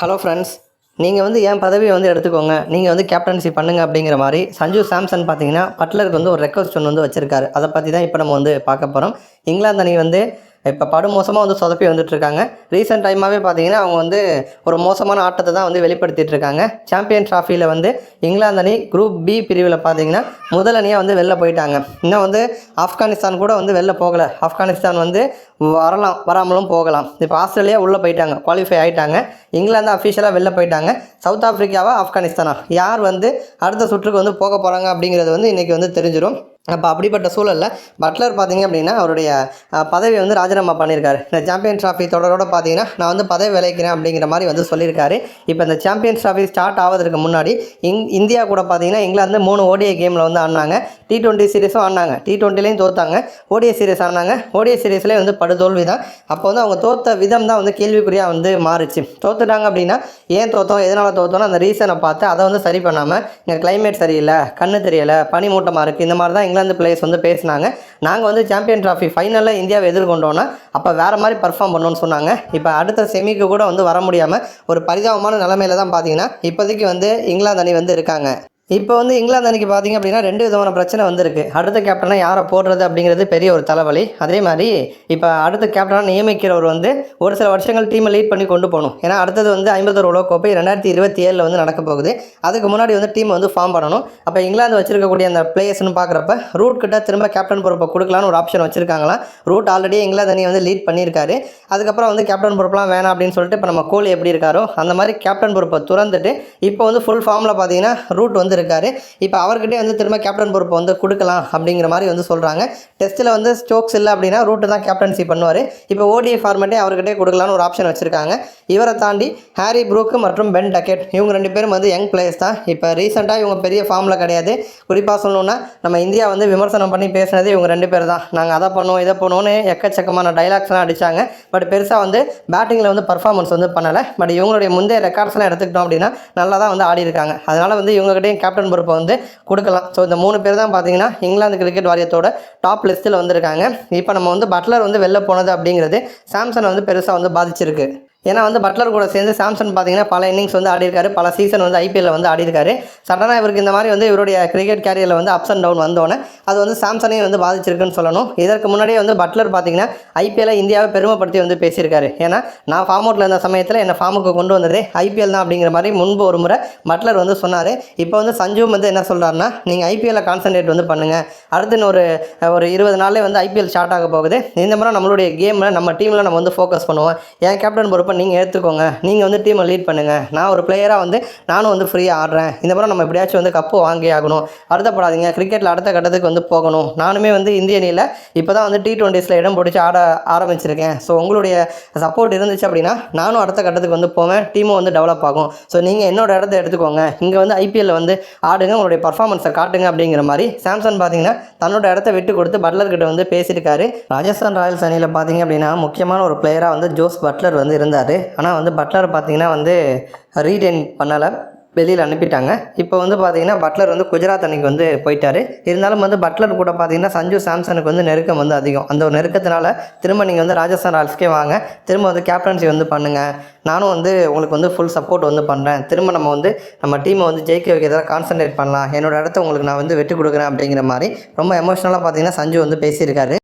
Hello friends நீங்கள் வந்து என் பதவியை வந்து எடுத்துக்கோங்க. நீங்கள் வந்து கேப்டன்சி பண்ணுங்க அப்படிங்கிற மாதிரி சஞ்சு சாம்சன் பார்த்தீங்கன்னா பட்லருக்கு வந்து ஒரு ரெக்வஸ்ட் ஒன்று வந்து வச்சிருக்காரு. அதை பற்றி தான் இப்போ நம்ம வந்து பார்க்க போகிறோம் இங்கிலாந்து அணி வந்து இப்போ படுமோசமாக வந்து சொதப்பி வந்துட்டு இருக்காங்க ரீசெண்ட் டைமாகவே பார்த்தீங்கன்னா அவங்க வந்து ஒரு மோசமான ஆட்டத்தை தான் வந்து வெளிப்படுத்திட்டு இருக்காங்க சாம்பியன் ட்ராஃபியில் வந்து இங்கிலாந்து அணி குரூப் பி பிரிவில் பார்த்தீங்கன்னா முதல் அணியாக வந்து வெளில போயிட்டாங்க. இன்னும் வந்து ஆப்கானிஸ்தான் கூட வந்து வெளில போகலை. ஆப்கானிஸ்தான் வந்து வரலாம் வராமலும் போகலாம். இப்போ ஆஸ்திரேலியா உள்ளே போயிட்டாங்க குவாலிஃபை ஆகிட்டாங்க இங்கிலாந்து அஃபிஷியலாக வெளில போயிட்டாங்க. சவுத் ஆஃப்ரிக்காவா ஆப்கானிஸ்தானா? யார் வந்து அடுத்த சுற்றுக்கு வந்து போக போகிறாங்க அப்படிங்கிறது வந்து இன்றைக்கி வந்து தெரிஞ்சிடும் அப்போ அப்படிப்பட்ட சூழலில் பட்லர் பார்த்தீங்க அப்படின்னா அவருடைய பதவியை வந்து ராஜினாமா பண்ணியிருக்காரு இந்த சாம்பியன் ட்ராஃபி தொடரோட பார்த்தீங்கன்னா நான் வந்து பதவி விளைக்கிறேன் அப்படிங்கிற மாதிரி வந்து சொல்லியிருக்காரு இப்போ இந்த சாம்பியன் ட்ராஃபி ஸ்டார்ட் ஆவதற்கு முன்னாடி இங் இந்தியா கூட பார்த்தீங்கன்னா இங்கிலாந்து மூணு ஓடிஐ கேமில் வந்து ஆடினாங்க. டி டுவெண்ட்டி சீரீஸும் ஆனாங்க டி டுவெண்ட்டிலையும் தோத்தாங்க. ஓடிய சீரீஸ் ஆனாங்க ஓடிய சீரீஸ்லேயே வந்து படுதோல்வி தான். அப்போ வந்து அவங்க தோத்த விதம் தான் வந்து கேள்விக்குறியாக வந்து மாறுச்சு. தோத்துட்டாங்க அப்படின்னா ஏன் தோத்தோம்? எதனால் தோத்தோம்னு அந்த ரீசனை பார்த்து அதை வந்து சரி பண்ணாமல் இங்கே கிளைமேட் சரியில்லை கண்ணு தெரியலை பனி மூட்டமாக இருக்குது இந்த மாதிரி தான் இங்கிலாந்து பிளேயர்ஸ் வந்து பேசினாங்க. நாங்கள் வந்து சாம்பியன் ட்ராஃபி ஃபைனலில் இந்தியாவை எதிர்கொண்டோன்னா அப்போ வேறு மாதிரி பர்ஃபார்ம் பண்ணோன்னு சொன்னாங்க. இப்போ அடுத்த செமிக்கு கூட வந்து வர முடியாமல் ஒரு பரிதாபமான நிலமையில தான் பார்த்தீங்கன்னா இப்போதைக்கு வந்து இங்கிலாந்து அணி வந்து இருக்காங்க. இப்போ வந்து இங்கிலாந்து அன்றைக்கி பார்த்தீங்க அப்படின்னா ரெண்டு விதமான பிரச்சனை வந்திருக்கு. அடுத்த கேப்டனாக யாரை போடுறது அப்படிங்கிறது பெரிய ஒரு தலைவலி. அதே மாதிரி இப்போ அடுத்த கேப்டனாக நியமிக்கிறவர் வந்து ஒரு சில வருஷங்கள் டீமை லீட் பண்ணி கொண்டு போகணும். ஏன்னா அடுத்தது வந்து ஐம்பத்தொரு உலகக்கோப்பை ரெண்டாயிரத்தி இருபத்தி ஏழில் வந்து நடக்க போகுது. அதுக்கு முன்னாடி வந்து டீம் வந்து ஃபார்ம் பண்ணணும். அப்போ இங்கிலாந்து வச்சிருக்கக்கூடிய அந்த பிளேயர்ஸ்னு பார்க்குறப்ப ரூட் கிட்ட திரும்ப கேப்டன் பொறுப்பை கொடுக்கலான்னு ஒரு ஆப்ஷன் வச்சிருக்காங்களாம் ரூட் ஆல்ரெடி இங்கிலாந்து அணியை வந்து லீட் பண்ணியிருக்காரு. அதுக்கப்புறம் வந்து கேப்டன் பொறுப்பெலாம் வேணாம் அப்படின்னு சொல்லிட்டு இப்போ நம்ம கோலி எப்படி இருக்காரோ அந்த மாதிரி கேப்டன் பொறுப்பை துறந்துட்டு இப்போ வந்து ஃபுல் ஃபார்மில் பார்த்தீங்கன்னா ரூட் வந்து இருந்திருக்காரு இப்போ அவர்கிட்டே வந்து திரும்ப கேப்டன் பொறுப்பை வந்து கொடுக்கலாம் அப்படிங்கிற மாதிரி வந்து சொல்கிறாங்க டெஸ்ட்டில் வந்து ஸ்டோக்ஸ் இல்லை அப்படின்னா ரூட்டு தான் கேப்டன்சி பண்ணுவார். இப்போ ஓடிஐ ஃபார்மேட்டே அவர்கிட்டே கொடுக்கலான்னு ஒரு ஆப்ஷன் வச்சுருக்காங்க. இவரை தாண்டி ஹாரி ப்ரூக்கு மற்றும் பென் டக்கெட் இவங்க ரெண்டு பேரும் வந்து யங் பிளேயர்ஸ் தான். இப்போ ரீசெண்டாக இவங்க பெரிய ஃபார்மில் கிடையாது. குறிப்பாக சொல்லணும்னா நம்ம இந்தியா வந்து விமர்சனம் பண்ணி பேசுனதே இவங்க ரெண்டு பேர் தான். நாங்கள் அதை பண்ணுவோம் இதை பண்ணுவோன்னு எக்கச்சக்கமான டைலாக்ஸ்லாம் அடித்தாங்க பட் பெருசாக வந்து பேட்டிங்கில் வந்து பர்ஃபார்மன்ஸ் வந்து பண்ணலை. பட் இவங்களுடைய முந்தைய ரெக்கார்ட்ஸ்லாம் எடுத்துக்கிட்டோம் அப்படின்னா நல்லா தான் வந்து ஆடி இருக்காங்க அதனால் வந்து இவங்ககிட்டயும் கேப்டன் பொறுப்பை வந்து கொடுக்கலாம். ஸோ இந்த மூணு பேர் தான் பார்த்தீங்கன்னா இங்கிலாந்து கிரிக்கெட் வாரியத்தோட டாப் லிஸ்ட்டில் வந்திருக்காங்க. இப்போ நம்ம வந்து பட்லர் வந்து வெளில போனது அப்படிங்கிறது சாம்சனை வந்து பெருசாக வந்து பாதிச்சிருக்கு. ஏன்னா வந்து பட்லர் கூட சேர்ந்து சாம்சன் பார்த்தீங்கன்னா பல இன்னிங்ஸ் வந்து ஆடிருக்காரு பல சீசன் வந்து ஐபிஎல்ல வந்து ஆடிருக்காரு சடனாக இவருக்கு இந்த மாதிரி வந்து இவருடைய கிரிக்கெட் கேரியரில் வந்து அப்ஸ் அண்ட் டவுன் வந்தோடனே அது வந்து சாம்சனையும் வந்து பாதிச்சிருக்குன்னு சொல்லணும். இதற்கு முன்னாடியே வந்து பட்லர் பார்த்தீங்கன்னா ஐபிஎல்ல இந்தியாவை பெருமைப்படுத்தி வந்து பேசியிருக்காரு. ஏன்னா நான் ஃபார்ம் அவுட்டில் இருந்த சமயத்தில் என்னை ஃபார்முக்கு கொண்டு வந்ததே ஐபிஎல் தான் அப்படிங்கிற மாதிரி முன்பு ஒரு முறை பட்லர் வந்து சொன்னார். இப்போ வந்து சஞ்சுவும் வந்து என்ன சொல்கிறாருன்னா நீங்கள் ஐபிஎல்ல கான்சன்ட்ரேட் வந்து பண்ணுங்கள் அடுத்து ஒரு ஒரு இருபது நாளே வந்து ஐபிஎல் ஸ்டார்ட் ஆக போகுது. இந்த மாதிரி நம்மளுடைய கேமில் நம்ம டீமில் நம்ம வந்து ஃபோக்கஸ் பண்ணுவோம். என் கேப்டன் பொறுப்பை நீங்கள் ஏற்றுக்கோங்க நீங்கள் வந்து டீமை லீட் பண்ணுங்கள் நான் ஒரு பிளேயராக வந்து நானும் வந்து ஃப்ரீயாக ஆடுறேன். இந்த மாதிரி நம்ம எப்படியாச்சும் வந்து கப்பு வாங்கி ஆகணும். வருத்தப்படாதீங்க. கிரிக்கெட்டில் அடுத்த கட்டத்துக்கு வந்து போகணும். நானுமே வந்து இந்திய அணியில் இப்போ தான் வந்து டி டுவெண்ட்டிஸில் இடம் பிடிச்சி ஆட ஆரம்பிச்சிருக்கேன். ஸோ உங்களுடைய சப்போர்ட் இருந்துச்சு அப்படின்னா நானும் அடுத்த கட்டத்துக்கு வந்து போவேன். டீமும் வந்து டெவலப் ஆகும். ஸோ நீங்கள் என்னோட இடத்த எடுத்துக்கோங்க. இங்கே வந்து ஐபிஎல்ல வந்து ஆடுங்க. உங்களுடைய பர்ஃபார்மன்ஸை காட்டுங்க அப்படிங்கிற மாதிரி சாம்சங் பார்த்தீங்கன்னா தன்னோட இடத்த விட்டு கொடுத்து பட்லர்கிட்ட வந்து பேசியிருக்காரு. ராஜஸ்தான் ராயல்ஸ் அணியில் பார்த்தீங்க அப்படின்னா முக்கியமான ஒரு பிளேயராக வந்து ஜோஸ் பட்லர் வந்து இருந்தார். ஆனால் வந்து பட்லர் பார்த்தீங்கன்னா வந்து ரீடைன் பண்ணலை. வெளியில் அனுப்பிட்டாங்க. இப்போ வந்து பார்த்தீங்கன்னா பட்லர் வந்து குஜராத் அன்னைக்கு வந்து போயிட்டாரு. இருந்தாலும் வந்து பட்லர் கூட பார்த்தீங்கன்னா சஞ்சு சாம்சனுக்கு வந்து நெருக்கம் வந்து அதிகம். அந்த ஒரு நெருக்கத்தினால திரும்ப நீங்கள் வந்து ராஜஸ்தான் ராயல்ஸ்க்கே வாங்க. திரும்ப வந்து கேப்டன்சி வந்து பண்ணுங்கள் நானும் வந்து உங்களுக்கு வந்து ஃபுல் சப்போர்ட் வந்து பண்ணுறேன் திரும்ப நம்ம வந்து நம்ம டீமை வந்து ஜெயிக்க வைக்கிறதா கான்சன்ட்ரேட் பண்ணலாம். என்னோட இடத்த உங்களுக்கு நான் வந்து வெற்றி கொடுக்குறேன் அப்படிங்கிற மாதிரி ரொம்ப எமோஷனலாக பார்த்தீங்கன்னா சஞ்சு வந்து பேசியிருக்காரு.